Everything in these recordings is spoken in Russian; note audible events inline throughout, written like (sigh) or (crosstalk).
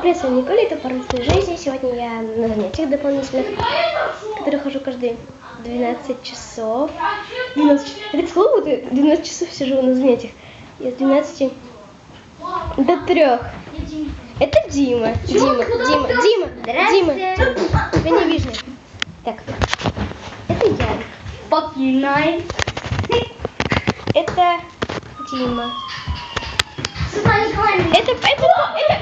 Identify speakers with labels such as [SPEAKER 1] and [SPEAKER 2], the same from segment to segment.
[SPEAKER 1] Привет, с вами Николя, это «Порывистая жизни». Сегодня я на занятиях дополнительных, которые хожу каждые 12 часов. 12, часов. это к слову, ты 12 часов сижу на занятиях. Я с 12 до 3. Это Дима. Дима, Дима, Дима, Дима, Дима. Тебя не вижу. Так, это Ярик.
[SPEAKER 2] Покинай.
[SPEAKER 1] Это Дима. Это, это, это,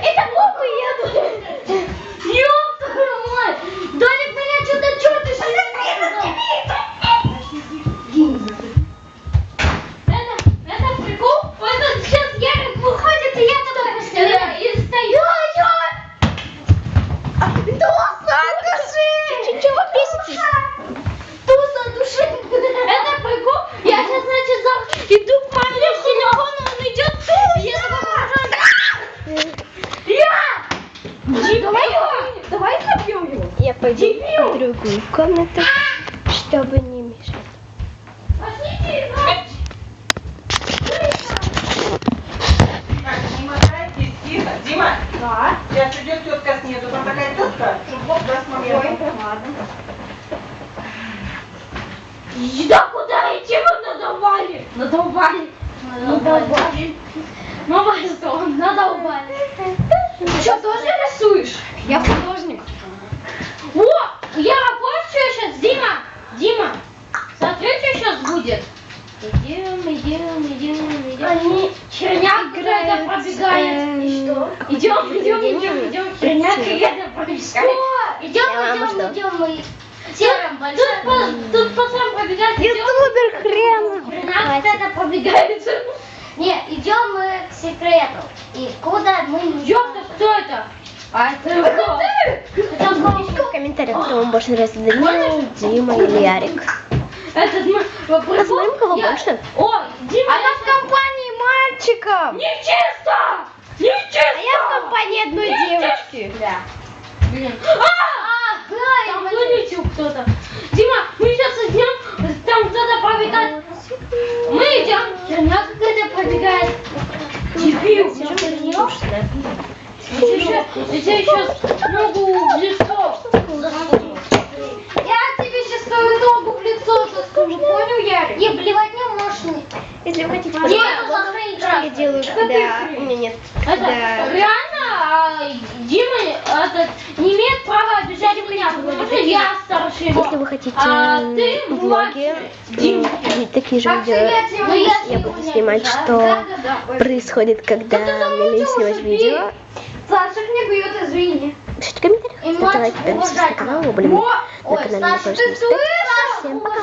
[SPEAKER 2] Туса, души!
[SPEAKER 1] Чего беситесь?
[SPEAKER 2] Туса, души! Это прикол? Я сейчас, значит, за... иду к маме с телефона, он идет. Я поражаюсь. Я! Давай, забьем его.
[SPEAKER 1] Я пойду в другую комнату, чтобы не мешать.
[SPEAKER 2] Пошлите играть.
[SPEAKER 3] Так, не мотайтесь, тихо. Дима,
[SPEAKER 2] Да.
[SPEAKER 3] с нету, там такая тетка, что Бог даст момент.
[SPEAKER 2] ладно. Да куда идти вы надавали? Надавали. Надавали. Мама, что? Надавали. Ты что, тоже рисуешь? Я художник. О, я вот что сейчас, Дима, Дима, смотри, что сейчас будет. Идем, идем, идем, идем. Они черняк какая-то пробегает.
[SPEAKER 1] И что?
[SPEAKER 2] Идем, идем, идем, идем. Черняк какая-то пробегает. Идем, идем,
[SPEAKER 1] что?
[SPEAKER 2] идем мы. Серым Тут, по- тут пацан пробегает. идем.
[SPEAKER 1] Ютубер хрен.
[SPEAKER 2] Черняк какая-то пробегает. Не, идем мы к секрету. И куда мы не Ёпта, кто это? А это кто? Это кто?
[SPEAKER 1] Пишите в комментариях, кто вам больше нравится, Данил, Дима или Ярик.
[SPEAKER 2] Этот мы...
[SPEAKER 1] Посмотрим, кого больше.
[SPEAKER 2] О, Дима, Она в компании мальчиков. Нечисто! Нечисто! А я в компании одной девочки. Да. Блин. А, да, там вылетел кто-то. Дима, мы сейчас идем, там кто-то пробегает. Мы идем, черня какая-то пробегает. Дебил. Я сейчас ногу в лицо. Я тебе сейчас твою ногу в лицо заскажу, понял, Ярик? Не, блевать не можешь.
[SPEAKER 1] Если вы хотите
[SPEAKER 2] Не,
[SPEAKER 1] посмотреть,
[SPEAKER 2] это сохранить
[SPEAKER 1] что я делаю, когда у меня нет...
[SPEAKER 2] Это
[SPEAKER 1] когда-
[SPEAKER 2] реально а, Дима этот, не имеет права обижать меня, потому что я старший его.
[SPEAKER 1] Если вы хотите
[SPEAKER 2] А ты
[SPEAKER 1] влоги, и такие же видео,
[SPEAKER 2] привет, Дима, я
[SPEAKER 1] я буду снимать,
[SPEAKER 2] обижаю.
[SPEAKER 1] что
[SPEAKER 2] Да, да, да. (laughs)
[SPEAKER 1] происходит, когда
[SPEAKER 2] Да
[SPEAKER 1] мне
[SPEAKER 2] София.
[SPEAKER 1] видео.
[SPEAKER 2] Старших не бьет, извини.
[SPEAKER 1] Пишите в комментариях,
[SPEAKER 2] И
[SPEAKER 1] ставьте лайки, подписывайтесь на канал, блин, на канале
[SPEAKER 2] слышишь?
[SPEAKER 1] Всем пока!